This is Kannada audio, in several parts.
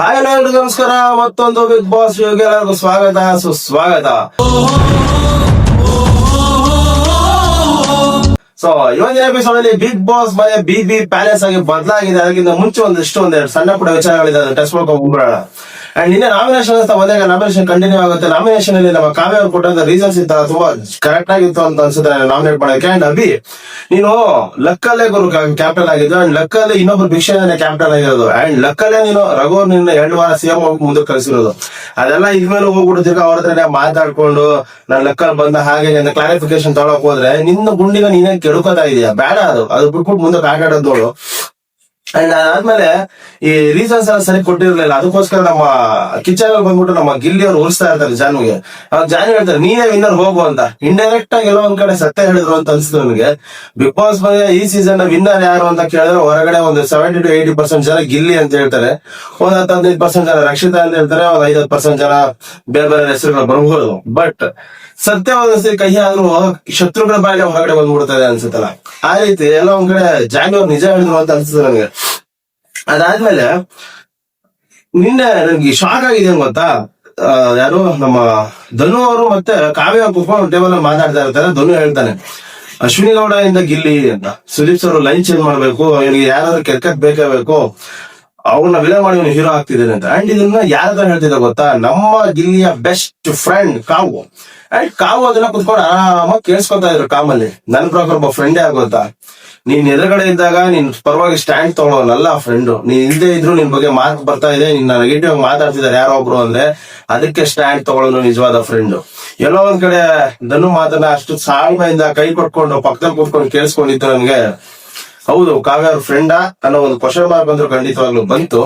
ಹಾಯ್ ಹಲೋ ಎಲ್ರಿಗೂ ನಮಸ್ಕಾರ. ಮತ್ತೊಂದು ಬಿಗ್ ಬಾಸ್ ಶೋಗೆ ಎಲ್ಲರಿಗೂ ಸ್ವಾಗತ. ಸುಸ್ವಾಗತ. ಸೊ ಇವತ್ತಿನ ಎಪಿಸೋಡ್ ಅಲ್ಲಿ ಬಿಗ್ ಬಾಸ್ ಮನೆ ಬಿ ಬಿ ಪ್ಯಾಲೇಸ್ ಆಗಿ ಬದಲಾಗಿದೆ. ಅದಕ್ಕಿಂತ ಮುಂಚೆ ಒಂದಿಷ್ಟು, ಒಂದೆರಡು ಸಣ್ಣ ಪುಟ್ಟ ವಿಚಾರಗಳಿದೆ ಟೆಸ್ಟ್ ಮಾಡ್ಕೊಂಡು ಹೋಗ್ಬಿಡೋಣ ಅಂಡ್ ನಿನ್ನೆ ನಾಮಿನೇಷನ್ ಬಂದಾಗ ನಾಮಿನೇಷನ್ ಕಂಟಿನ್ಯೂ ಆಗುತ್ತೆ. ನಾಮಿನೇಷನ್ ಅಲ್ಲಿ ನಮ್ಮ ಕಾವ್ಯ ಅವ್ರು ಕೊಟ್ಟಂತ ರೀಸನ್ಸ್ ಇತ್ತ ತುಂಬಾ ಕರೆಕ್ಟ್ ಆಗಿತ್ತು ಅಂತ ಅನ್ಸುತ್ತೆ ನಾಮಿನೇಟ್ ಮಾಡೋಕೆ ಅಂಡ್ ಅಭಿ ನೀನು ಲಕ್ಕಲ್ಲೇ ಗುರು ಕ್ಯಾಪ್ಟನ್ ಆಗಿದ್ದು. ಅಂಡ್ ಲಕ್ಕಲ್ಲಿ ಇನ್ನೊಬ್ರು ಭಿಕ್ಷೆ ಕ್ಯಾಪ್ಟನ್ ಆಗಿರೋದು. ಅಂಡ್ ಲಕ್ಕಲ್ಲೇ ನೀನು ರಘು ನಿನ್ನ ಎರಡು ವಾರ ಸಿಎಂ ಮುಂದೆ ಕಳಿಸಿರೋದು ಅದೆಲ್ಲ ಇದ್ಮೇಲೆ ಹೋಗ್ಬಿಡುತ್ತೆ ಅವ್ರ ಹತ್ರ ಮಾತಾಡ್ಕೊಂಡು ನಾನು ಲಕ್ಕಲ್ ಬಂದ ಹಾಗೆ ಅಂತ ಕ್ಲಾರಿಫಿಕೇಶನ್ ತಗೊಳಕ್ ಹೋದ್ರೆ ನಿನ್ನ ಗುಂಡಿನ ನೀನೇ ಕೆಡುಕೋತಾ ಇದೆಯಾ. ಬೇಡ ಅದು. ಅದು ಬಿಟ್ಬಿಟ್ಟು ಮುಂದಕ್ಕೆ ಕಾಟಾಡೋದು ನೋಡು. ಅಂಡ್ ಅದಾದ್ಮೇಲೆ ಈ ರೀಸನ್ಸ್ ಎಲ್ಲ ಸರಿ ಕೊಟ್ಟಿರ್ಲಿಲ್ಲ. ಅದಕ್ಕೋಸ್ಕರ ನಮ್ಮ ಕಿಚನ್ ಅಲ್ಲಿ ಬಂದ್ಬಿಟ್ಟು ನಮ್ಮ ಗಿಲ್ಲಿ ಅವ್ರು ಹೋಲಿಸ್ತಾ ಇರ್ತಾರೆ ಜಾನುಗೆ ಅವಾಗ ಜಾನು ಹೇಳ್ತಾರೆ, ನೀನೇ ವಿನ್ನರ್ ಹೋಗು ಅಂತ. ಇಂಡೈರೆಕ್ಟ್ ಆಗಿ ಎಲ್ಲೋ ಒಂದ್ ಕಡೆ ಸತ್ಯ ಹೇಳಿದ್ರು ಅಂತ ಅನ್ಸುತ್ತೆ ನನಗೆ. ಬಿಗ್ ಬಾಸ್ ಬಂದ್ರೆ ಈ ಸೀಸನ್ ವಿನ್ನರ್ ಯಾರು ಅಂತ ಕೇಳಿದ್ರೆ ಹೊರಗಡೆ ಒಂದು ಸೆವೆಂಟಿ ಟು ಏಯ್ಟಿ ಪರ್ಸೆಂಟ್ ಜನ ಗಿಲ್ಲಿ ಅಂತ ಹೇಳ್ತಾರೆ. ಒಂದ್ ಹತ್ತು ಹದಿನೈದು ಪರ್ಸೆಂಟ್ ಜನ ರಕ್ಷಿತಾ ಅಂತ ಹೇಳ್ತಾರೆ, ಒಂದ್ ಐವತ್ತು ಪರ್ಸೆಂಟ್ ಜನ ಬೇರೆ ಬೇರೆ ಹೆಸರುಗಳು ಬರಬಹುದು ಬಟ್ ಸತ್ಯವಾದ ಕಹಿ ಆದ್ರೂ ಶತ್ರುಗಳ ಬಾಯಿಗೆ ಹೊರಗಡೆ ಬಂದ್ಬಿಡ್ತದೆ ಅನ್ಸುತ್ತಲ್ಲ. ಆ ರೀತಿ ಎಲ್ಲ ಒಂದ್ ಕಡೆ ಜಾಗ ನಿಜ ಹೇಳಿದ್ರು ಅಂತ ಅನ್ಸುತ್ತೆ ನನಗೆ. ಅದಾದ್ಮೇಲೆ ನಿನ್ನೆ ನನ್ಗೆ ಶಾಕ್ ಆಗಿದೆ ಗೊತ್ತಾ? ಯಾರು ನಮ್ಮ ಧನು ಅವರು ಮತ್ತೆ ಕಾವ್ಯ ಕುತ್ಕೊಂಡು ಟೇಬಲ್ ಮಾತಾಡ್ತಾ ಇರ್ತಾರೆ. ಧನು ಹೇಳ್ತಾನೆ, ಅಶ್ವಿನಿ ಗೌಡ ಇಂದ ಗಿಲ್ಲಿ ಅಂತ. ಸುದೀಪ್ ಸರ್ ಲೈನ್ ಚೇಂಜ್ ಮಾಡ್ಬೇಕು. ಇವನಿಗೆ ಯಾರಾದ್ರೂ ಕೆರ್ಕತ್ ಬೇಕೇ ಬೇಕು. ಅವ್ರನ್ನ ವಿಲ ಮಾಡಿ ಹೀರೋ ಆಗ್ತಿದ್ದಾನೆ ಅಂತ. ಅಂಡ್ ಇದನ್ನ ಯಾರ ಹೇಳ್ತಿದ್ದ ಗೊತ್ತಾ? ನಮ್ಮ ಗಿಲ್ಲಿಯ best friend Kavu. And Kavu ಅದನ್ನ ಕುತ್ಕೊಂಡು ಆರಾಮಾಗಿ ಕೇಳಿಸ್ಕೊತಾ ಇದ್ರು ಕಾಮಲ್ಲಿ. ನನ್ ಪ್ರಕಾರ ಒಬ್ಬ ಫ್ರೆಂಡೇ ಆಗೋತಾ ನೀನ್ ಎದುರುಗಡೆ ಇದ್ದಾಗ ನೀನ್ ಪರವಾಗಿ ಸ್ಟ್ಯಾಂಡ್ ತಗೊಳ್ಳೋನಲ್ಲ ಫ್ರೆಂಡ್ ನೀನ್ ಹಿಂದೆ ಇದ್ರು ನಿನ್ ಬಗ್ಗೆ ಮಾತು ಬರ್ತಾ ಇದೆ. ನಿನ್ನ ನೆಗೆಟಿವ್ ಮಾತಾಡ್ತಿದ್ದಾರೆ ಯಾರೋ ಒಬ್ರು ಅಂದ್ರೆ ಅದಕ್ಕೆ ಸ್ಟ್ಯಾಂಡ್ ತಗೊಳ್ಳೋನು ನಿಜವಾದ ಫ್ರೆಂಡ್ ಎಲ್ಲೋ ಒಂದ್ ಕಡೆ ಧನು ಮಾತನ್ನ ಅಷ್ಟು ಸಾಳ್ಮೆಯಿಂದ ಕೈ ಕೊಟ್ಕೊಂಡು ಪಕ್ಕದಲ್ಲಿ ಕೂತ್ಕೊಂಡು ಕೇಳಿಸ್ಕೊಂಡಿತ್ತು ನನ್ಗೆ. ಹೌದು ಕಾವ್ಯ ಅವ್ರ ಫ್ರೆಂಡಾ ಅನ್ನೋ ಒಂದು ಕ್ವಶನ್ ಮಾರ್ಕ್ ಬಂದ್ರು ಖಂಡಿತವಾಗ್ಲೂ ಬಂತು.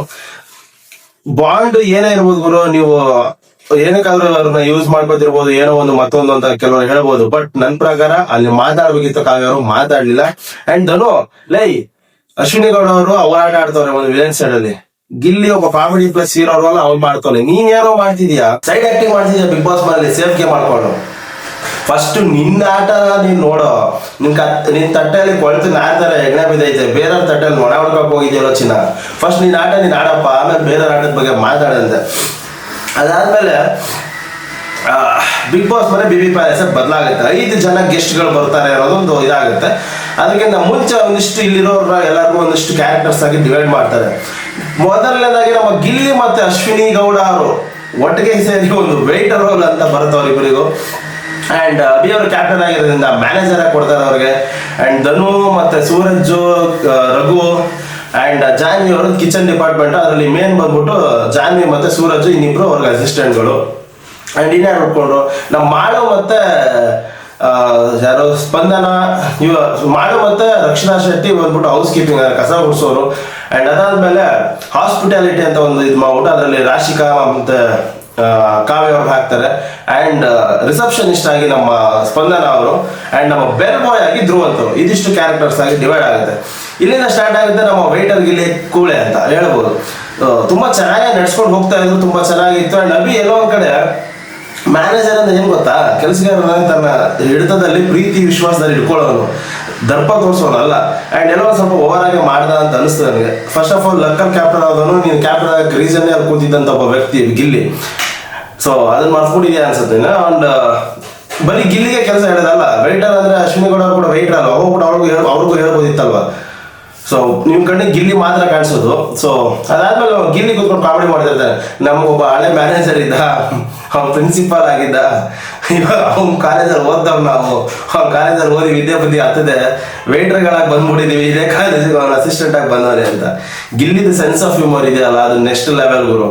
ಬಾಂಡ್ ಏನೇ ಇರ್ಬೋದು ಗುರು, ನೀವು ಏನಕ್ಕಾದ್ರೂ ಅವ್ರನ್ನ ಯೂಸ್ ಮಾಡ್ಬೋದಿರ್ಬೋದು, ಏನೋ ಒಂದು ಮತ್ತೊಂದು ಅಂತ ಕೆಲವರು ಹೇಳ್ಬೋದು. ಬಟ್ ನನ್ ಪ್ರಕಾರ ಅಲ್ಲಿ ಮಾತಾಡ್ಬೇಕಿತ್ತು ಕಾವ್ಯ ಅವರು ಮಾತಾಡ್ಲಿಲ್ಲ. ಅಂಡ್ ಧನು, ಲೈ ಅಶ್ವಿನಿ ಗೌಡ ಅವರು ಹೋರಾಟ ಆಡ್ತವ್ರೆ ಒಂದು ವಿಲನ್ ಸೈಡ್ ಅಲ್ಲಿ. ಗಿಲ್ಲಿ ಒಬ್ಬ ಕಾಮಿಡಿ ಪ್ಲಸ್ ಹೀರೋ ಅವ್ರಲ್ಲ ಅವ್ನು ಮಾಡ್ತಾನೆ ನೀನ್ ಏನೋ ಮಾಡ್ತಿದ್ಯಾ? ಸೈಡ್ ಆಕ್ಟಿಂಗ್ ಮಾಡ್ತಿದ್ಯಾ ಬಿಗ್ ಬಾಸ್ ಮನೇಲಿ ಸೇಫ್ಗೆ ಮಾಡ್ಕೊಂಡು. ಫಸ್ಟ್ ನಿನ್ನ ಆಟ ನೀನು ನೋಡೋ. ನಿನ್ ನಿನ್ ತಟ್ಟೆಯಲ್ಲಿ ಕೊಳ್ತು ನಾಡ್ತಾರ ಎಣ್ಣೆ ಬಿದ್ದೈತೆ. ಬೇರೆಯವ್ರ ತಟ್ಟೆಯಲ್ಲಿ ನೊಣ ಹೊಡ್ಕೊಕ್ ಹೋಗಿದ್ಯಲ್ಲ ಚಿನ್ನ. ಫಸ್ಟ್ ನಿನ್ನ ಆಟ ನೀನು ಆಡಪ್ಪ. ಆಮೇಲೆ ಬೇರೆಯವ್ರ ಆಟದ ಬಗ್ಗೆ ಮಾತಾಡಂತೆ. ಅದಾದ್ಮೇಲೆ ಬಿಗ್ ಬಾಸ್ ಮನೆ ಬಿ ಬಿ ಪ್ಯಾಲೇಸ್ ಬದಲಾಗುತ್ತೆ. ಐದು ಜನ ಗೆಸ್ಟ್ಗಳು ಬರ್ತಾರೆ ಅನ್ನೋದೊಂದು ಇದಾಗುತ್ತೆ. ಅದಕ್ಕಿಂತ ಮುಂಚೆ ಒಂದಿಷ್ಟು ಇಲ್ಲಿರೋರ ಎಲ್ಲರಿಗೂ ಒಂದಿಷ್ಟು ಕ್ಯಾರೆಕ್ಟರ್ಸ್ ಆಗಿ ಡಿವೈಡ್ ಮಾಡ್ತಾರೆ. ಮೊದಲನೇದಾಗಿ ನಮ್ಮ ಗಿಲ್ಲಿ ಮತ್ತೆ ಅಶ್ವಿನಿ ಗೌಡ ಅವರು. ಒಟ್ಟಿಗೆ ಸೇರಿ ಒಂದು ವೇಟರ್ ರೋಲ್ ಅಂತ ಬರುತ್ತೆ ಅವರಿಬ್ಬರಿಗೂ ಅಂಡ್ ಅಭಿ ಅವರು ಕ್ಯಾಪ್ಟನ್ ಆಗಿರೋದ್ರಿಂದ ಮ್ಯಾನೇಜರ್ ಆಗಿ ಕೊಡ್ತಾರೆ ಅವ್ರಿಗೆ. ಅಂಡ್ ಧನು ಮತ್ತೆ ಸೂರಜ್ ಆ, ರಘು ಅಂಡ್ ಜಾನ್ವಿ ಅವರು ಕಿಚನ್ ಡಿಪಾರ್ಟ್ಮೆಂಟ್ ಅದರಲ್ಲಿ ಮೇನ್ ಬಂದ್ಬಿಟ್ಟು ಜಾನ್ವಿ ಮತ್ತೆ ಸೂರಜ್ ಇನ್ನಿಬ್ರು ಅವ್ರಿಗೆ ಅಸಿಸ್ಟೆಂಟ್ಗಳು ಅಂಡ್ ಇನ್ಯಾರು ನೋಡ್ಕೊಂಡ್ರು? ನಮ್ಮ ಮಾಳು ಮತ್ತೆ ಯಾರೋ ಸ್ಪಂದನ ಇವ ಮಾಳು ಮತ್ತೆ ರಕ್ಷಣಾ ಶೆಟ್ಟಿ ಬಂದ್ಬಿಟ್ಟು ಹೌಸ್ ಕೀಪಿಂಗ್ ಕಸ ಗುಡಿಸೋರು ಅಂಡ್ ಅದಾದ್ಮೇಲೆ ಹಾಸ್ಪಿಟಾಲಿಟಿ ಅಂತ ಒಂದು ಇದು ಮಾಡ್ಬಿಟ್ಟು ಅದರಲ್ಲಿ ರಾಶಿಕಾ ಮತ್ತೆ ಕಾವ್ಯ ಅವ್ರು ಹಾಕ್ತಾರೆ. ಅಂಡ್ ರಿಸೆಪ್ಷನಿಸ್ಟ್ ಆಗಿ ನಮ್ಮ ಸ್ಪಂದನ ಅವರು ಅಂಡ್ ನಮ್ಮ ಬೆಲ್ ಬಾಯ್ ಆಗಿ ಧ್ರುವಂತರು ಇದಿಷ್ಟು ಕ್ಯಾರೆಕ್ಟರ್ಸ್ ಆಗಿ ಡಿವೈಡ್ ಆಗುತ್ತೆ. ಇಲ್ಲಿಂದ ಸ್ಟಾರ್ಟ್ ಆಗುತ್ತೆ ನಮ್ಮ ವೈಟರ್ ಗಿಲ್ಲಿ ಕೂಳೆ ಅಂತ ಹೇಳ್ಬೋದು. ತುಂಬಾ ಚೆನ್ನಾಗಿ ನಡ್ಸ್ಕೊಂಡು ಹೋಗ್ತಾ ಇದ್ರು, ತುಂಬಾ ಚೆನ್ನಾಗಿತ್ತು ಅಂಡ್ ಅಭಿ ಎಲ್ಲೋ ಒಂದ್ ಕಡೆ ಮ್ಯಾನೇಜರ್ ಅಂದ್ರೆ ಏನ್ ಗೊತ್ತಾ? ಕೆಲಸಗಾರನ ತನ್ನ ಹಿಡಿತದಲ್ಲಿ ಪ್ರೀತಿ, ವಿಶ್ವಾಸದಲ್ಲಿ ಇಟ್ಕೊಳ್ಳೋನು ದರ್ಪ ತೋರಿಸೋನಲ್ಲ ಅಂಡ್ ಎಲ್ಲೋ ಸ್ವಲ್ಪ ಓವರ್ ಆಗಿ ಮಾಡ್ದ ಅಂತ ಅನಿಸ್ತು ನನಗೆ. ಫಸ್ಟ್ ಆಫ್ ಆಲ್ ಲಕ್ಕಲ್ ಕ್ಯಾಪ್ಟನ್ ಆದವನು, ನೀನು ಕ್ಯಾಪ್ಟನ್ ಆಗಕ್ಕೆ ರೀಸನ್ ಕೂತಿದ್ದಂತ ಒಬ್ಬ ವ್ಯಕ್ತಿ ಗಿಲ್ಲಿ. ಸೊ ಅದನ್ನ ಮರ್ತ್ಬಿಟ್ಟಿದ್ಯಾ ಅನ್ಸುತ್ತೆ. ಅಂಡ್ ಬರೀ ಗಿಲ್ಲಿಗೆ ಕೆಲಸ ಹೇಳೋದಲ್ಲ ರೈಟರ್ ಅಂದ್ರೆ ಅಶ್ವಿನಿ ಗೌಡ ಕೂಡ ರೈಟರ್ ಅಲ್ವಾ? ಕೂಡ ಅವ್ರಿಗೂ ಅವ್ರಿಗೂ ಹೇಳ್ಬೋದಿತ್ತಲ್ವಾ? ಸೊ ನಿಮ್ ಕಡೆ ಗಿಲ್ಲಿ ಮಾತ್ರ ಕಾಣಿಸೋದು. ಸೊ ಅದಾದ್ಮೇಲೆ ಗಿಲ್ಲಿ ಕೂತ್ಕೊಂಡು ಕಾಮಿಡಿ ಮಾಡ್ತಿರ್ತಾರೆ. ನಮಗೊಬ್ಬ ಹಳೆ ಮ್ಯಾನೇಜರ್ ಇದ್ದ ಅವ್ನ ಪ್ರಿನ್ಸಿಪಾಲ್ ಆಗಿದ್ದ ಇವಾಗ ಅವ್ನ ಕಾಲೇಜಲ್ಲಿ ಓದ್ದವ್ ನಾವು. ಅವ್ನ ಕಾಲೇಜಲ್ಲಿ ಓದಿ ವಿದ್ಯೆ ಬುದ್ಧಿ ಹತ್ತದೆ. ವೇಟ್ರ್ಗಳಾಗಿ ಬಂದ್ಬಿಟ್ಟಿದ್ದೀವಿ ಇದೇ ಕಾಲೇಜಿಗೆ ಅವ್ನ ಅಸಿಸ್ಟೆಂಟ್ ಆಗಿ ಬಂದವನೇ ಅಂತ. ಗಿಲ್ಲಿದ ಸೆನ್ಸ್ ಆಫ್ ಹ್ಯೂಮರ್ ಇದೆಯಲ್ಲ, ಅದು ನೆಕ್ಸ್ಟ್ ಲೆವೆಲ್ ಗುರು.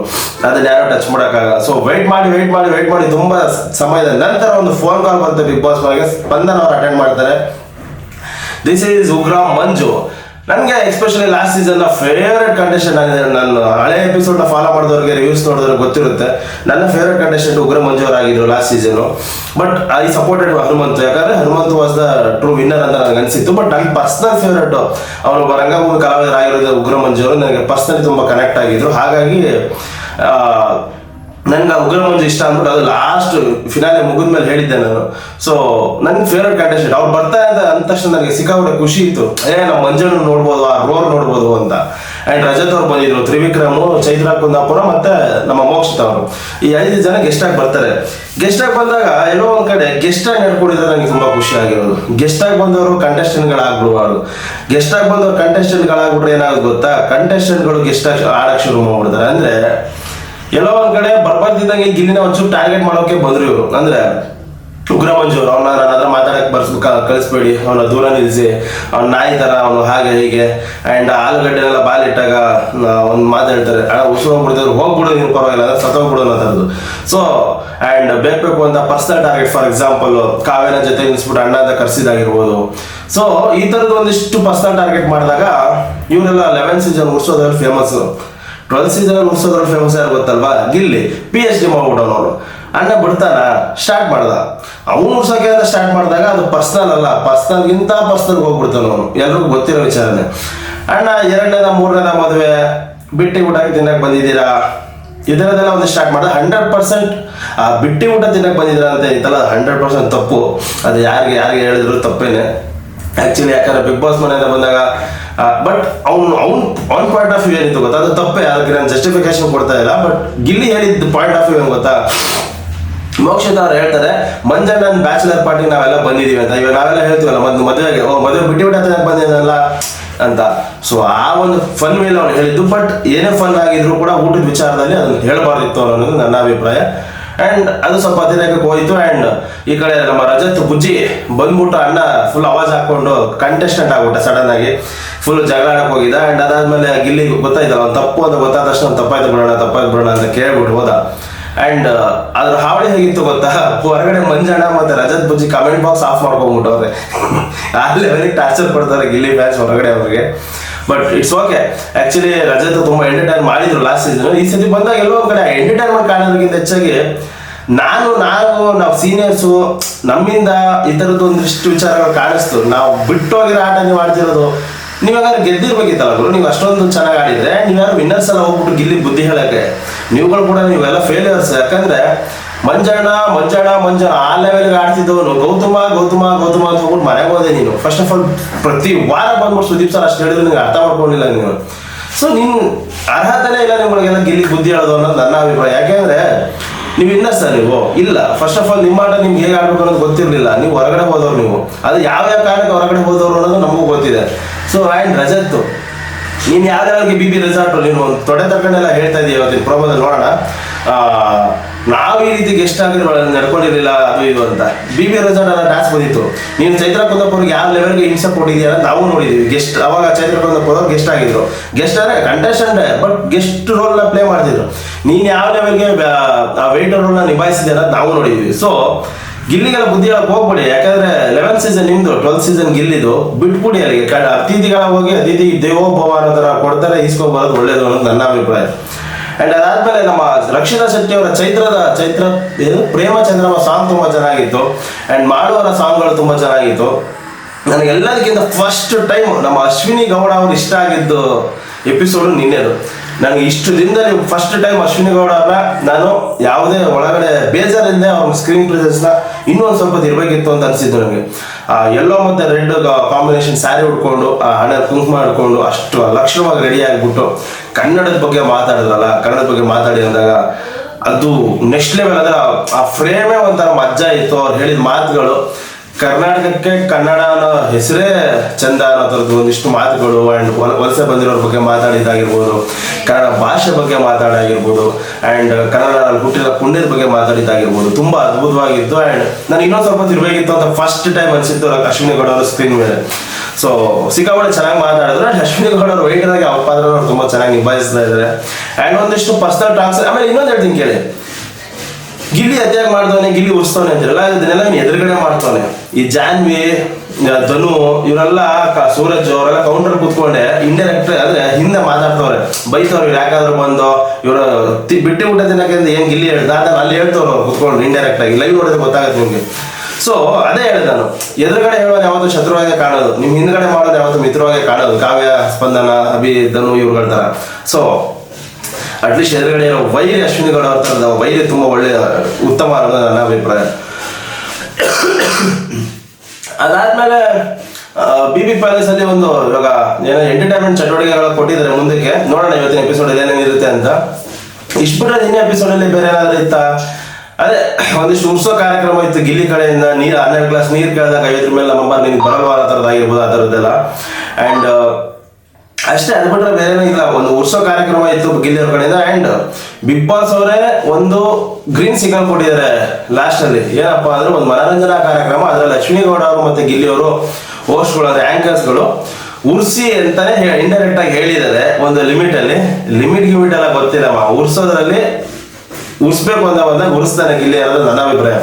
ಅದನ್ನ ಯಾರೋ ಟಚ್ ಮಾಡೋಕ್ಕಾಗಲ್ಲ. ಸೊ ವೆಯ್ಟ್ ಮಾಡಿ ವೆಯ್ಟ್ ಮಾಡಿ ವೆಯ್ಟ್ ಮಾಡಿ ತುಂಬಾ ಸಮಯದ ನಂತರ ಒಂದು ಫೋನ್ ಕಾಲ್ ಬಂತು ಬಿಗ್ ಬಾಸ್ ಬಗ್ಗೆ ಸ್ಪಂದನ ಅವ್ರು ಅಟೆಂಡ್ ಮಾಡ್ತಾರೆ. This is Ugram Manju. ನನಗೆ especially last season favourite condition ಆಗಿದೆ ನಾನು ಹಳೆ ಎಪಿಸೋಡ್ ಫಾಲೋ ಮಾಡಿದವ್ರಿಗೆ ರಿವ್ಯೂಸ್ ನೋಡಿದ್ರೆ ಗೊತ್ತಿರುತ್ತೆ. ನನ್ನ ಫೇವ್ರೇಟ್ ಕಂಡೀಷನ್ ಉಗ್ರ ಮಂಜೂರ್ ಆಗಿದ್ರು last season but I supported Hanumanth. ಯಾಕಂದ್ರೆ Hanumanth was the true winner ಅಂತ ನನಗೆ ಅನಿಸಿತ್ತು. ಬಟ್ ನನ್ನ ಪರ್ಸನಲ್ ಫೇವ್ರೇಟ್ ಅವನು ರಂಗಭೂಮಿ ಕಲಾವಿದರಾಗಿರೋದು ಉಗ್ರ ಮಂಜು ನನಗೆ ಪರ್ಸನಲಿ ತುಂಬಾ ಕನೆಕ್ಟ್ ಆಗಿದ್ರು. ಹಾಗಾಗಿ ನನ್ಗೆ ಉಗ್ರ ಮಂಜು ಇಷ್ಟ ಅಂದ್ಬಿಟ್ಟು ಅದು ಲಾಸ್ಟ್ ಫಿನಾಲೆ ಮುಗಿದ ಮೇಲೆ ಹೇಳಿದ್ದೆ ನಾನು. ಸೊ ನಂಗೆ ಫೇವ್ರೆಟ್ ಕಂಟೆಸ್ಟೆಂಟ್ ಅವ್ರು ಬರ್ತಾ ಇದ್ದ ಅಂದ ತಕ್ಷಣ ನನಗೆ ಸಿಕ್ಕಾಪಟ್ಟೆ ಖುಷಿ ಇತ್ತು. ಏ ನಮ್ಮ ಮಂಜುನ ನೋಡ್ಬೋದು, ಆ ರೋರ್ ನೋಡ್ಬೋದು ಅಂತ. ಆ್ಯಂಡ್ ರಜತ್ ಅವ್ರು ಬಂದಿದ್ರು, ತ್ರಿವಿಕ್ರಮು, ಚೈತ್ರ, ಕುಂದಾಪುರ ಮತ್ತೆ ನಮ್ಮ ಮೋಕ್ಷಿತ ಅವರು. ಈ ಐದು ಜನ ಗೆಸ್ಟ್ ಆಗಿ ಬರ್ತಾರೆ. ಗೆಸ್ಟ್ ಆಗಿ ಬಂದಾಗ ಎಲ್ಲೋ ಒಂದ್ ಕಡೆ ಗೆಸ್ಟ್ ಆಗಿ ನಡ್ಕೊಂಡಿದ್ರೆ ನನಗೆ ತುಂಬಾ ಖುಷಿ ಆಗಿರೋದು. ಗೆಸ್ಟ್ ಆಗಿ ಬಂದವರು ಕಂಟೆಸ್ಟೆಂಟ್ ಗಳಾಗ್ಬಿಡುವರು ಗೆಸ್ಟ್ ಆಗಿ ಬಂದವರು ಕಂಟೆಸ್ಟೆಂಟ್ ಗಳಾಗ್ಬಿಟ್ರೆ ಏನಾಗುತ್ತೆ ಗೊತ್ತಾ? ಕಂಟೆಸ್ಟೆಂಟ್ಗಳು ಗೆಸ್ಟ್ ಆಗಿ ಆಡಕ್ಕೆ ಶುರು ಮಾಡ್ಬಿಡ್ತಾರೆ. ಅಂದ್ರೆ ಎಲ್ಲೋ ಒಂದ್ ಕಡೆ ಬರ್ಬಾರ್ದಿದ್ದಂಗೆ ಗಿಲ್ಲಿನ ಒಂಚೂರು ಟಾರ್ಗೆಟ್ ಮಾಡೋಕೆ ಬಂದ್ರು ಇವರು. ಅಂದ್ರೆ ಉಗ್ರ ಮಂಜು ಅವ್ನ ನಾನಾದ್ರೂ ಮಾತಾಡಕ್ ಬರ್ಸ್ ಕಳಿಸ್ಬೇಡಿ. ಅವನ ದೂರ ನಿಲ್ಲಿಸಿ ಅವ್ನ ನಾಯಿ ತರ, ಅವನು ಹಾಗೆ ಹೀಗೆ. ಅಂಡ್ ಆಲೂಗಡ್ಡೆನೆಲ್ಲ ಬಾಲಿಟ್ಟಾಗ ಒಂದು ಮಾತು ಹೇಳ್ತಾರೆ, ಅಣ್ಣ ಉಸಿರು ಹೋಗ್ಬಿಡ್ತಾರೆ ಹೋಗ್ಬಿಡು ನೀನು ಪರವಾಗಿಲ್ಲ, ಅಂದ್ರೆ ಸತ್ತೋಗ್ಬಿಡು ಅನ್ನೋ ಥರದ್ದು ಸೊ ಅಂಡ್ ಬೇಕು ಅಂತ ಪರ್ಸನಲ್ ಟಾರ್ಗೆಟ್ ಫಾರ್ ಎಕ್ಸಾಂಪಲ್ ಕಾವೇನ ಜೊತೆ ನಿಲ್ಸ್ಬಿಟ್ಟು ಅಣ್ಣ ಅಂತ ಕರ್ಸಿದಾಗಿರ್ಬೋದು ಸೊ ಈ ಥರದ ಒಂದಿಷ್ಟು ಪರ್ಸನಲ್ ಟಾರ್ಗೆಟ್ ಮಾಡಿದಾಗ, ಇವರೆಲ್ಲ ಲೆವೆನ್ ಸೀಸನ್ ಉರ್ಸೋದ್ರಲ್ಲಿ ಫೇಮಸ್ ಟ್ವೆಲ್ ಸೀಸನ್ ಮುಗಿಸೋದ್ರಲ್ಲಿ ಫೇಮಸ್ ಯಾರು ಗೊತ್ತಲ್ವಾ? ಗಿಲ್ಲಿ ಪಿ ಎಚ್ ಡಿ ಮಾಡ್ಬಿಟ್ಟವನು ಅವನು ಅಣ್ಣ ಬಿಡ್ತಾನ ಸ್ಟಾರ್ಟ್ ಮಾಡ್ದ. ಅವ್ನು ಮುಗಿಸೋಕೆ ಅಂತ ಸ್ಟಾರ್ಟ್ ಮಾಡಿದಾಗ ಅದು ಪರ್ಸನಲ್ ಅಲ್ಲ ಪರ್ಸನಲ್ ಇಂತ ಪರ್ಸನಲ್ ಹೋಗ್ಬಿಡ್ತಾನ ಅವನು. ಎಲ್ರಿಗೂ ಗೊತ್ತಿರೋ ವಿಚಾರನೆ. ಅಣ್ಣ, ಎರಡನೇದ, ಮೂರನೇದ ಮದುವೆ, ಬಿಟ್ಟಿ ಊಟಕ್ಕೆ ತಿನ್ನಕ್ ಬಂದಿದ್ದೀರಾ? ಇದರದೆಲ್ಲ ಒಂದು ಸ್ಟಾರ್ಟ್ ಮಾಡಿದ. ಹಂಡ್ರೆಡ್ ಪರ್ಸೆಂಟ್ ಆ ಬಿಟ್ಟಿ ಊಟ ತಿನ್ನಕ್ ಬಂದಿದ್ದೀರಾ ಅಂತ ಐತಲ್ಲ ಹಂಡ್ರೆಡ್ ಪರ್ಸೆಂಟ್ ತಪ್ಪು. ಅದು ಯಾರಿಗೆ ಯಾರಿಗೆ ಹೇಳಿದ್ರು ತಪ್ಪೇನೆ. ಆಕ್ಚುಲಿ ಯಾಕಂದ್ರೆ ಬಿಗ್ ಬಾಸ್ ಮನೆಯಿಂದ ಬಂದಾಗ ಬಟ್ ಅವ್ನು, ಅವ್ನ್, ಅವ್ನ ಪಾಯಿಂಟ್ ಆಫ್ ವ್ಯೂ ಏನಿತ್ತು ಗೊತ್ತಾ? ಅದು ತಪ್ಪೇ, ಅದಕ್ಕೆ ನಾನು ಜಸ್ಟಿಫಿಕೇಶನ್ ಕೊಡ್ತಾ ಇಲ್ಲ. ಬಟ್ ಗಿಲ್ಲಿ ಹೇಳಿದ್ದು ಪಾಯಿಂಟ್ ಆಫ್ ವ್ಯೂ ಏನು ಗೊತ್ತಾ? ಮೋಕ್ಷದ ಅವ್ರು ಹೇಳ್ತಾರೆ ಮಂಜಣ್ಣನ ಬ್ಯಾಚುಲರ್ ಪಾರ್ಟಿ ನಾವೆಲ್ಲ ಬಂದಿದೀವಿ ಅಂತ. ಇವಾಗ ನಾವೆಲ್ಲ ಹೇಳ್ತೀವಲ್ಲ ಮೊದ್ಲು ಮದುವೆಗೆ ಓ, ಮದುವೆ ಬಿಟ್ಟು ಬಿಟ್ಟು ಬಂದಿದ್ದಲ್ಲ ಅಂತ. ಸೊ ಆ ಒಂದು ಫನ್ ಮೇಲೆ ಅವ್ನು ಹೇಳಿದ್ದು ಬಟ್ ಏನೇ ಫನ್ ಆಗಿದ್ರು ಕೂಡ ಊಟದ ವಿಚಾರದಲ್ಲಿ ಅದನ್ನ ಹೇಳಬಾರ್ದಿತ್ತು ಅನ್ನೋದು ನನ್ನ ಅಭಿಪ್ರಾಯ. ಅಂಡ್ ಅದು ಸ್ವಲ್ಪ ಅತಿರೇಕಕ್ಕೆ ಹೋಯಿತು ಅಂಡ್ ಈ ಕಡೆ ನಮ್ಮ ರಜತ್ ಬುಜ್ಜಿ ಬಂದ್ಬಿಟ್ಟು ಅಣ್ಣ ಫುಲ್ ಅವಾಜ್ ಹಾಕೊಂಡು ಕಂಟೆಸ್ಟೆಂಟ್ ಆಗ್ಬಿಟ್ಟ ಸಡನ್ ಆಗಿ. ಫುಲ್ ಜಗಳ ಆಡಕ್ ಹೋಗಿದ್ದ ಅಂಡ್ ಅದಾದ್ಮೇಲೆ ಗಿಲ್ಲಿ ಗೊತ್ತಾಯ್ತಲ್ಲ ಒಂದು ತಪ್ಪು ಅಂತ ಗೊತ್ತಾದ ತಕ್ಷಣ ತಪ್ಪಾಯ್ತು ಬಿಡೋಣ ತಪ್ಪಾಯ್ತು ಬಿಡೋಣ ಅಂತ ಕೇಳ್ಬಿಟ್ಟು ಹೋದ. ಅಂಡ್ ಅದ್ರ ಹಾವಳಿ ಹೇಗಿತ್ತು ಗೊತ್ತಾ? ಹೊರಗಡೆ ಮಂಜಣ್ಣ ಮತ್ತೆ Rajath Bujji comment box off ಮಾಡ್ಕೊಂಡ್ಬಿಟ್ಟವ್ರೆ. ಆ ಲೆವೆಲಿಗೆ ಟಾರ್ಚರ್ ಕೊಡ್ತಾರೆ ಗಿಲ್ಲಿ ಫ್ಯಾನ್ಸ್ ಹೊರಗಡೆ ಅವ್ರಿಗೆ. But it's okay actually Rajat ತುಂಬಾ ಎಂಟರ್ಟೈನ್ ಮಾಡಿದ್ರು ಲಾಸ್ಟ್ ಸೀಸನ್ ಈ ಸತಿ ಬಂದಾಗ ಎಲ್ಲೋ ಕಡೆ ಎಂಟರ್ಟೈನ್ಮೆಂಟ್ ಕಾಣೋದಕ್ಕಿಂತ ಹೆಚ್ಚಾಗಿ ನಾನು ನಾವು ನಾವು ಸೀನಿಯರ್ಸು ನಮ್ಮಿಂದ ಈ ಥರದ್ದು ಒಂದಿಷ್ಟು ವಿಚಾರಗಳು ಕಾಣಿಸ್ತು. ನಾವು ಬಿಟ್ಟು ಹೋಗಿರೋ ಆಟ ನೀವು ಆಡ್ತಿರೋದು ನೀವು ಹಾಗಾದ್ರೆ ಗೆದ್ದಿರ್ಬೇಕಿತ್ತಲ್ಲ ನೀವು ಅಷ್ಟೊಂದು ಚೆನ್ನಾಗಿ ಆಡಿದ್ರೆ, ನೀವ್ಯಾರು ವಿನ್ನರ್ಸ್ ಎಲ್ಲ ಹೋಗ್ಬಿಟ್ಟು ಗಿಲ್ಲಿ ಬುದ್ಧಿ ಹೇಳಕ್ಕೆ? ನೀವುಗಳು ಕೂಡ ನೀವೆಲ್ಲ ಫೇಲಿಯರ್ಸ್ ಯಾಕಂದ್ರೆ ಮಂಜಣ್ಣ ಮಂಜಣ್ಣ ಮಂಜಣ್ಣ, ಆ ಲೆವೆಲ್ಗೆ ಆಡ್ತಿದ್ದವನು. ಗೌತಮ ಗೌತಮ ಗೌತಮ ಅಂತ ಹೋಗ್ಬಿಟ್ಟು ಮನೆಗೆ ಹೋದೆ ನೀನು. ಫಸ್ಟ್ ಆಫ್ ಆಲ್ ಪ್ರತಿ ವಾರ ಬಂದ್ಬಿಟ್ಟು ಸುದೀಪ್ ಸರ್ ಅಷ್ಟು ಹೇಳಿದ್ರೆ ನಿಂಗೆ ಅರ್ಥ ಮಾಡ್ಕೊಂಡಿಲ್ಲ ನೀನು. ಸೊ ನಿನ್ ಅರ್ಹತೆನೇ ಇಲ್ಲ ನಿಮ್ಗಳಿಗೆಲ್ಲ ಗೆಲ್ಲಿ ಬುದ್ಧಿ ಹೇಳೋದು ಅನ್ನೋದು ನನ್ನ ಅಭಿಪ್ರಾಯ. ಯಾಕೆಂದ್ರೆ ನೀವು ಇನ್ನರ್ಸ ನೀವು. ಇಲ್ಲ ಫಸ್ಟ್ ಆಫ್ ಆಲ್ ನಿಮ್ಮ ಆಟ ನಿಮ್ಗೆ ಹೇಗೆ ಆಡ್ಬೇಕು ಅನ್ನೋದು ಗೊತ್ತಿರಲಿಲ್ಲ. ನೀವು ಹೊರಗಡೆ ಹೋದವ್ರು ನೀವು. ಅದು ಯಾವ ಯಾವ ಕಾರಣಕ್ಕೆ ಹೊರಗಡೆ ಹೋದವ್ರು ಅನ್ನೋದು ನಮಗೂ ಗೊತ್ತಿದೆ. ಸೊ ಆ್ಯಂಡ್ ರಜತ್ ನೀನು ಯಾವ್ದಾವ್ರಿಗೆ ಬಿ ಬಿ ರೆಸಾರ್ಟ್ ನೀನು ತೊಡೆ ತಕ್ಕಂಡೆಲ್ಲ ಹೇಳ್ತಾ ಇದೀಯ ಇವತ್ತಿನ ಪ್ರೋಮೋದಲ್ಲಿ ನೋಡೋಣ. ನಾವು ಈ ರೀತಿ ಗೆಸ್ಟ್ ಆಗಿ ನಡ್ಕೊಂಡಿರಲಿಲ್ಲ, ಅದು ಇದು ಅಂತ. ಬಿ ಬಿ ರಜಾ ನನ್ನ ಡ್ಯಾನ್ಸ್ ಬಂದಿತ್ತು. ನೀನು ಚೈತ್ರ ಕುಂದಪ್ಪವ್ರಿಗೆ ಯಾವ ಲೆವೆಲ್ಗೆ ಹಿಂಸೆ ಕೊಟ್ಟಿದ್ಯಾ ಅಂತ ನಾವು ನೋಡಿದೀವಿ. ಗೆಸ್ಟ್ ಅವಾಗ ಚೈತ್ರ ಕುಂದಪ್ಪವ್ರು ಗೆಸ್ಟ್ ಆಗಿದ್ರು. ಗೆಸ್ಟ್ ಅಂದ್ರೆ ಕಂಟೆಸ್ಟೆಂಟ್ ಬಟ್ ಗೆಸ್ಟ್ ರೋಲ್ನ ಪ್ಲೇ ಮಾಡ್ತಿದ್ರು. ನೀನು ಯಾವ ಲೆವೆಲ್ಗೆ ಆ ವೇಟರ್ ರೋಲ್ನ ನಿಭಾಯಿಸಿದೆ ಅಂತ ನಾವು ನೋಡಿದ್ದೀವಿ ಸೊ ಗಿಲ್ಲಿಗೆಲ್ಲ ಬುದ್ಧಿ ಹೋಗ್ಬಿಡಿ. ಯಾಕಂದ್ರೆ ಲೆವೆನ್ ಸೀಸನ್ ನಿಮ್ದು ಟ್ವೆಲ್ ಸೀಸನ್ ಗಿಲ್ಲಿದು, ಬಿಟ್ಬಿಡಿ ಅಲ್ಲಿಗೆ. ಅತಿಥಿಗಳ ಹೋಗಿ ಅತಿಥಿ ದೇವೋಭವ ಅನ್ನೋ ತರ ಕೊಡ್ತಾರೆ ಇಸ್ಕೊಬರೋದು ಒಳ್ಳೇದು ಅನ್ನೋದು ನನ್ನ ಅಭಿಪ್ರಾಯ. ಅಂಡ್ ಅದಾದ್ಮೇಲೆ ನಮ್ಮ ರಕ್ಷಿತಾ ಶೆಟ್ಟಿ ಅವರ ಚೈತ್ರದ ಚೈತ್ರ ಏನು ಪ್ರೇಮ ಸಾಂಗ್ ತುಂಬಾ ಚೆನ್ನಾಗಿತ್ತು. ಅಂಡ್ ಮಾಡುವರ ಸಾಂಗ್ಗಳು ತುಂಬಾ ಚೆನ್ನಾಗಿತ್ತು. ನನಗೆ ಎಲ್ಲದಕ್ಕಿಂತ ಫಸ್ಟ್ ಟೈಮ್ ನಮ್ಮ ಅಶ್ವಿನಿ ಗೌಡ ಅವ್ರು ಇಷ್ಟ ಆಗಿದ್ದು ಎಪಿಸೋಡ್ ನಿನ್ನೆದು ನನಗೆ ಇಷ್ಟು ನೀವು ಫಸ್ಟ್ ಟೈಮ್ ಅಶ್ವಿನಿ ಗೌಡ ನಾನು ಯಾವುದೇ ಒಳಗಡೆ ಬೇಜಾರಿಂದ ಅವ್ರ ಸ್ಕ್ರೀನ್ ಪ್ರೆಸೆನ್ಸ್ನ ಇನ್ನೂ ಒಂದು ಸ್ವಲ್ಪ ಇರಬೇಕಿತ್ತು ಅಂತ ಅನಿಸಿದ್ದು ನನಗೆ ಆ, ಎಲ್ಲೋ ಮತ್ತೆ ರೆಡ್ ಕಾಂಬಿನೇಷನ್ ಸ್ಯಾರಿ ಉಟ್ಕೊಂಡು, ಆ, ಹಣ ಕುಂಕುಮ ಹಿಡ್ಕೊಂಡು ಅಷ್ಟು ಲಕ್ಷಣವಾಗಿ ರೆಡಿ ಆಗಿಬಿಟ್ಟು ಕನ್ನಡದ ಬಗ್ಗೆ ಮಾತಾಡಿದ್ರಲ್ಲ, ಕನ್ನಡದ ಬಗ್ಗೆ ಮಾತಾಡಿ ಅಂದಾಗ ಅದು ನೆಕ್ಸ್ಟ್ ಲೆವೆಲ್ ಅಂದ್ರೆ ಆ ಫ್ರೇಮೇ ಒಂಥರ ಮಜ್ಜಾ ಇತ್ತು. ಅವ್ರು ಹೇಳಿದ ಮಾತುಗಳು ಕರ್ನಾಟಕಕ್ಕೆ ಕನ್ನಡ ಅನ್ನೋ ಹೆಸರೇ ಚಂದ ಅನ್ನೋ ಥರದ್ದು ಒಂದಿಷ್ಟು ಮಾತುಗಳು ಆ್ಯಂಡ್ ವಲಸೆ ಬಂದಿರೋರ ಬಗ್ಗೆ ಮಾತಾಡಿದ್ದಾಗಿರ್ಬೋದು ಕನ್ನಡ ಭಾಷೆ ಬಗ್ಗೆ ಮಾತಾಡಾಗಿರ್ಬೋದು ಆ್ಯಂಡ್ ಕನ್ನಡ ಹುಟ್ಟಿರೋ ಪುಣ್ಯದ ಬಗ್ಗೆ ಮಾತಾಡಿದ್ದಾಗಿರ್ಬೋದು ತುಂಬ ಅದ್ಭುತವಾಗಿತ್ತು ಆ್ಯಂಡ್ ನಾನು ಇನ್ನೊಂದು ಸ್ವಲ್ಪ ಇರಬೇಕಿತ್ತು ಅಂತ ಫಸ್ಟ್ ಟೈಮ್ ಅನಿಸಿತ್ತು ಅಶ್ವಿನಿ ಗೌಡ ಅವರ ಸ್ಕ್ರೀನ್ ಮೇಲೆ. ಸೊ ಸಿಕ್ಕಾಪಟ್ಟೆ ಚೆನ್ನಾಗಿ ಮಾತಾಡಿದ್ರು ಆ್ಯಂಡ್ ಅಶ್ವಿನಿ ಗೌಡ ಅವರು ವೈಟ್ ಆಗಿ ಅವ್ರ ಪಾತ್ರ ಅವ್ರು ತುಂಬ ಚೆನ್ನಾಗಿ ನಿಭಾಯಿಸ್ತಾ ಇದ್ದಾರೆ ಆ್ಯಂಡ್ ಒಂದಿಷ್ಟು ಪರ್ಸನಲ್ ಟಾಕ್ಸ್ ಆಮೇಲೆ ಇನ್ನೊಂದು ಹೇಳ್ತೀನಿ ಕೇಳಿ. ಗಿಲ್ಲಿ ಅತ್ಯಾಗ ಮಾಡ್ತಾನೆ ಗಿಲ್ಲಿ ಉರ್ಸ್ತಾನೆ ಅಂತಿರಲ್ಲ ಇದನ್ನೆಲ್ಲ ನೀನ್ ಎದುರುಗಡೆ ಮಾಡ್ತಾನೆ ಈ ಜಾನ್ವಿ ಧನು, ಇವರೆಲ್ಲ ಸೂರಜ್ ಅವರೆಲ್ಲ ಕೌಂಟರ್ ಕುತ್ಕೊಂಡೆ. ಇಂಡೈರೆಕ್ಟ್ ಅಂದ್ರೆ ಹಿಂದೆ ಮಾತಾಡ್ತವ್ರೆ. ಬೈತವ್ರು ಇವ್ರು ಯಾಕಾದ್ರೂ ಬಂದು, ಇವರು ಬಿಟ್ಟಿ ಊಟ ಅಂತ ಏನ್ ಗಿಲ್ಲಿ ಹೇಳ್ದ ಅದನ್ನ ಅಲ್ಲಿ ಹೇಳ್ತವ್ರು ಅವ್ರು ಕೂತ್ಕೊಂಡು ಇಂಡೈರೆಕ್ಟ್ ಆಗಿ. ಲೈವ್ ನೋಡಿದ್ರೆ ಗೊತ್ತಾಗುತ್ತೆ ನಿಮ್ಗೆ. ಸೊ ಅದೇ ಹೇಳಿದ ನಾನು. ಎದುರುಗಡೆ ಹೇಳೋದು ಯಾವತ್ತು ಶತ್ರುವಾಗೆ ಕಾಣೋದು. ನಿಮ್ ಹಿಂದ್ಗಡೆ ಮಾಡೋದು ಯಾವತ್ತು ಮಿತ್ರವಾಗಿ ಕಾಣೋದು. ಕಾವ್ಯ, ಸ್ಪಂದನ, ಅಭಿ, ಧನು ಇವ್ರುಗಳ ತರ. ಸೊ ಅಟ್ಲೀಸ್ಟ್ ಎದುರುಗಡೆ ಇರೋ ವೈರಿ ಅಶ್ವಿನಿಗಳು ಅವ್ರ ವೈರಿ ತುಂಬಾ ಒಳ್ಳೆಯ ಉತ್ತಮ ಅನ್ನೋದು ನನ್ನ ಅಭಿಪ್ರಾಯ. ಅದಾದ್ಮೇಲೆ ಬಿ ಬಿ ಪ್ಯಾಲೇಸ್ ಅಲ್ಲಿ ಒಂದು, ಇವಾಗ ಏನೋ ಎಂಟರ್ಟೈನ್ಮೆಂಟ್ ಚಟುವಟಿಕೆಗಳು ಕೊಟ್ಟಿದ್ದಾರೆ ಮುಂದಕ್ಕೆ. ನೋಡೋಣ ಇವತ್ತಿನ ಎಪಿಸೋಡ್ ಏನೇನಿರುತ್ತೆ ಅಂತ. ಇಷ್ಟು ನಿನ್ನೆ ಎಪಿಸೋಡ್ ಅಲ್ಲಿ ಬೇರೆ ಏನಾದ್ರು ಇತ್ತಾ? ಅದೇ, ಒಂದಿಷ್ಟು ಉತ್ಸವ ಕಾರ್ಯಕ್ರಮ ಇತ್ತು ಗಿಲ್ಲಿ ಕಡೆಯಿಂದ, ನೀರು, ಹನ್ನೆರಡು ಗ್ಲಾಸ್ ನೀರು ಕೇಳಿದಾಗ ಐವತ್ತರ ಮೇಲೆ ನಮ್ಮ ನಿನ್ಗೆ ಬರಲ್ವಾ ಆ ಥರದ್ದು ಆಗಿರ್ಬೋದು ಆ ಥರದ್ದೆಲ್ಲ. ಆ್ಯಂಡ್ ಅಷ್ಟೇ, ಅದು ಬಿಟ್ರೆ ಬೇರೆ ಇಲ್ಲ. ಒಂದು ಉರ್ಸೋ ಕಾರ್ಯಕ್ರಮ ಇತ್ತು ಗಿಲ್ಲಿ ಅವ್ರ ಕಡೆಯಿಂದ. ಅಂಡ್ ಬಿಗ್ ಬಾಸ್ ಅವರೇ ಒಂದು ಗ್ರೀನ್ ಸಿಗ್ನಲ್ ಕೊಟ್ಟಿದ್ದಾರೆ ಲಾಸ್ಟ್ ಅಲ್ಲಿ. ಏನಪ್ಪಾ ಅಂದ್ರೆ ಒಂದು ಮನರಂಜನಾ ಕಾರ್ಯಕ್ರಮ. ಅದ್ರಲ್ಲಿ ಲಕ್ಷ್ಮೀಗೌಡ ಗೌಡ ಅವರು ಮತ್ತೆ ಗಿಲ್ಲಿ ಅವರು ಹೋಸ್ಟ್ಗಳು ಅಂದ್ರೆ ಆಂಕರ್ಸ್ಗಳು ಉರ್ಸಿ ಅಂತಾನೆ ಇಂಡೈರೆಕ್ಟ್ ಆಗಿ ಹೇಳಿದ್ದಾರೆ ಒಂದು ಲಿಮಿಟ್ ಅಲ್ಲಿ. ಲಿಮಿಟ್ ಗಿಮಿಟ್ ಎಲ್ಲ ಗೊತ್ತಿಲ್ಲಮ್ಮ ಉರ್ಸೋದ್ರಲ್ಲಿ ಉರ್ಸ್ಬೇಕು ಅಂತ ಬಂದಾಗ ಉರ್ಸ್ತಾನೆ ಗಿಲ್ಲಿ ಅನ್ನೋದು ನನ್ನ ಅಭಿಪ್ರಾಯ.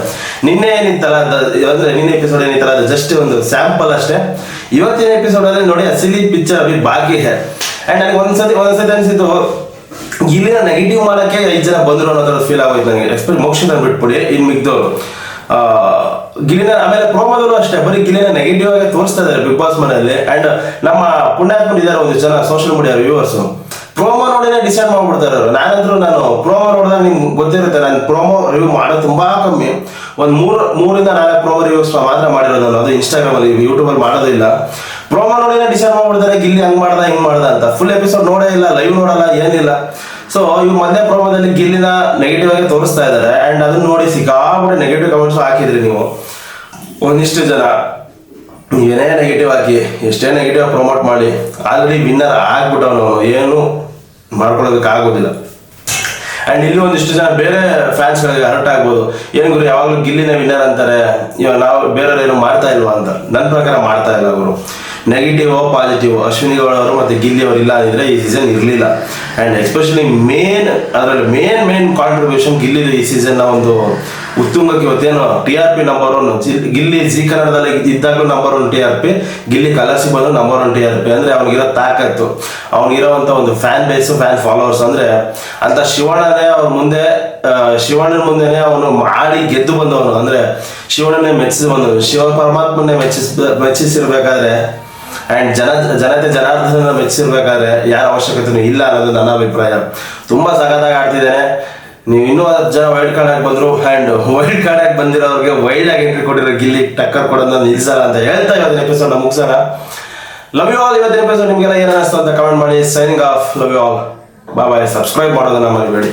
ನಿನ್ನೆ ಏನಿತ್ತಲ್ಲ ಅದ್- ಅಂದ್ರೆ ನಿನ್ನೆ ಎಪಿಸೋಡ್ ಏನಿತ್ತಲ್ಲ ಅದು ಜಸ್ಟ್ ಒಂದು ಸ್ಯಾಂಪಲ್ ಅಷ್ಟೇ. ಇವತ್ತಿನ ಎಪಿಸೋಡ್ ಅಲ್ಲಿ ನೋಡಿ ಅಸಿಲಿ ಪಿಕ್ಚರ್ ಅಭಿ ಬಾಕಿ ಹೇ. ಅಂಡ್ ನನಗೆ ಒಂದ್ಸತಿ ಒಂದ್ಸತಿ ಅನ್ಸಿತ್ತು ಇಲ್ಲಿನ ನೆಗೆಟಿವ್ ಮಾಡಕ್ಕೆ ಐದು ಜನ ಬಂದ್ರು ಅನ್ನೋದ್ರ ಫೀಲ್ ಆಗೋಯ್ತು ನನಗೆ. ಎಕ್ಸ್ಪೆಕ್ಟ್ ಮೋಕ್ಷ ಬಿಟ್ಬಿಡಿ, ಇನ್ ಮಿಗ್ದವ್ರು ಗಿಲಿನ ಆಮೇಲೆ ಪ್ರೋಮೋದಲ್ಲೂ ಅಷ್ಟೇ, ಬರೀ ಗಿಲಿನ ನೆಗೆಟಿವ್ ಆಗಿ ತೋರಿಸ್ತಾ ಇದಾರೆ ಬಿಗ್ ಬಾಸ್ ಮನೆಯಲ್ಲಿ. ಅಂಡ್ ನಮ್ಮ ಪುಣ್ಯಾತ್ಮರು ಇದ್ದಾರೆ ಒಂದು ಜನ ಸೋಷಿಯಲ್ ಮೀಡಿಯಾ ವ್ಯೂವರ್ಸ್ ಪ್ರೋಮೋ ನೋಡಿನೇ ಡಿಸೈಡ್ ಮಾಡ್ಬಿಡ್ತಾರೆ ನಾನಂದ್ರು ನಾನು ಪ್ರೋಮೋ ನೋಡಿದಾಗ ನಿಮ್ಗೆ ಗೊತ್ತಿರುತ್ತೆ, ನಾನು ಪ್ರೋಮೋ ರಿವ್ಯೂ ಮಾಡೋದು ತುಂಬಾ ಕಮ್ಮಿ. ಒಂದು ಮೂರು, ಮೂರಿಂದ ನಾಲ್ಕು ಪ್ರೋಮೋ ರಿವ್ಯೂಸ್ ಮಾತ್ರ ಮಾಡಿರೋದು ನಾನು ಅದು ಇನ್ಸ್ಟಾಗ್ರಾಮ್ ಅಲ್ಲಿ ಯೂಟ್ಯೂಬ್ ಅಲ್ಲಿ ಮಾಡೋದಿಲ್ಲ ಪ್ರೋಮೋ ನೋಡಿನೇ ಡಿಸೈಡ್ ಮಾಡ್ಬಿಡ್ತಾರೆ, ಗಿಲ್ಲಿ ಹಂಗ್ ಮಾಡ್ದ, ಹಿಂಗ್ ಮಾಡ್ದ ಅಂತ. ಫುಲ್ ಎಪಿಸೋಡ್ ನೋಡೇ ಇಲ್ಲ ಲೈವ್ ನೋಡಲ್ಲ, ಏನಿಲ್ಲ. ಸೊ ಇವ್ ಮೊನ್ನೆ ಪ್ರೋಮೋದಲ್ಲಿ ಗಿಲ್ಲಿನ ನೆಗೆಟಿವ್ ಆಗಿ ತೋರಿಸ್ತಾ ಇದ್ದಾರೆ ಅಂಡ್ ಅದನ್ನ ನೋಡಿ ಸಿಕ್ಕಾಬಿಟ್ಟು ನೆಗೆಟಿವ್ ಕಮೆಂಟ್ಸ್ ಹಾಕಿದ್ರಿ ನೀವು. ಒಂದಿಷ್ಟು ಜನ, ಏನೇ ನೆಗೆಟಿವ್ ಹಾಕಿ ಎಷ್ಟೇ ನೆಗೆಟಿವ್ ಪ್ರಮೋಟ್ ಮಾಡಿ ಆಲ್ರೆಡಿ ವಿನ್ನರ್ ಆಗ್ಬಿಟ್ಟವನು ಏನು ಮಾಡ್ಕೊಳ್ಳೋದಕ್ಕೆ ಆಗೋದಿಲ್ಲ ಆ್ಯಂಡ್ ಇಲ್ಲಿ ಒಂದಿಷ್ಟು ಜನ ಬೇರೆ ಫ್ಯಾನ್ಸ್ಗಳಿಗೆ ಹರ್ಟ್ ಆಗ್ಬೋದು. ಏನು ಗುರು, ಯಾವಾಗಲೂ ಗಿಲ್ಲಿನ ವಿನ್ನರ್ ಅಂತಾರೆ. ಇವಾಗ ನಾವು ಬೇರೆಯವ್ರು ಏನು ಮಾಡ್ತಾ ಇಲ್ವಾ ಅಂತ. ನನ್ನ ಪ್ರಕಾರ ಮಾಡ್ತಾ ಇಲ್ಲ ಅವರು ನೆಗೆಟಿವ್ ಪಾಸಿಟಿವ್ ಅಶ್ವಿನಿ ಅವರು ಮತ್ತೆ ಗಿಲ್ಲಿ ಅವರು ಇಲ್ಲ ಅಂದ್ರೆ ಈ ಸೀಸನ್ ಇರಲಿಲ್ಲ. ಆ್ಯಂಡ್ ಎಸ್ಪೆಷಲಿ ಮೇನ್ ಅದರಲ್ಲಿ ಮೇನ್ ಮೇನ್ ಕಾಂಟ್ರಿಬ್ಯೂಷನ್ ಗಿಲ್ಲಿದು ಈ ಸೀಸನ್ ಒಂದು ಉತ್ತುಂಗಕ್ಕೆ ಇವತ್ತೇನು T R P number one Gilli Zee ಕನ್ನಡದಲ್ಲಿ ಇದ್ದಾಗಲೂ number one T R P Gilli ಕಲಾಸಿ ಬಂದು number one T R P ಅಂದ್ರೆ ಅವನಿಗಿರೋ ತಾಕತ್ತು. ಅವನಿಗಿರೋವಂಥ ಒಂದು ಫ್ಯಾನ್ ಬೇಸ್ ಫ್ಯಾನ್ ಫಾಲೋವರ್ಸ್ ಅಂದ್ರೆ ಅಂತ ಶಿವಣ್ಣನೇ ಅವ್ರ ಮುಂದೆ ಶಿವಣ್ಣನ ಮುಂದೆನೆ ಅವನು ಮಾಡಿ ಗೆದ್ದು ಬಂದವನು. ಅಂದ್ರೆ ಶಿವಣ್ಣನೇ ಮೆಚ್ಚಿಸಿ ಬಂದವನು. ಶಿವ ಪರಮಾತ್ಮನೇ ಮೆಚ್ಚಿಸ್, ಮೆಚ್ಚಿಸಿರ್ಬೇಕಾದ್ರೆ ಅಂಡ್ ಜನ, ಜನತೆ ಜನಾರ್ದನ ಮೆಚ್ಚಿರ್ಬೇಕಾದ್ರೆ ಯಾರ ಅವಶ್ಯಕತೆನೂ ಇಲ್ಲ ಅನ್ನೋದು ನನ್ನ ಅಭಿಪ್ರಾಯ. ತುಂಬಾ ಸಖತ್ತಾಗಿ ಆಡ್ತಿದ್ದೇನೆ. ನೀವು ಇನ್ನೂ ಹತ್ತು ಜನ ವೈಲ್ಡ್ ಕಾರ್ಡ್ ಆಗಿ ಬಂದ್ರು ಆ್ಯಂಡ್ ವೈಲ್ಡ್ ಕಾರ್ಡ್ ಆಗಿ ಬಂದಿರೋರಿಗೆ ವೈಲ್ಡ್ ಆಗಿ ಎಂಟ್ರಿ ಕೊಟ್ಟಿರೋ ಗಿಲ್ಲಿ ಟಕ್ಕರ್ ಕೊಡೋದನ್ನ ನಿಲ್ಸಲ್ಲ ಅಂತ ಹೇಳ್ತಾ ಇವತ್ತಿನ ಎಪಿಸೋಡ್ ಮುಗಿಸೋಣ ಲವ್ ಯು ಆಲ್ ಇವತ್ತಿನ ಎಪಿಸೋಡ್ ನಿಮ್ಗೆಲ್ಲ ಏನು ಅನಿಸ್ತು ಅಂತ ಕಮೆಂಟ್ ಮಾಡಿ. Signing off love you all bye bye subscribe ಮಾಡೋದನ್ನ ಮರಿಬೇಡಿ.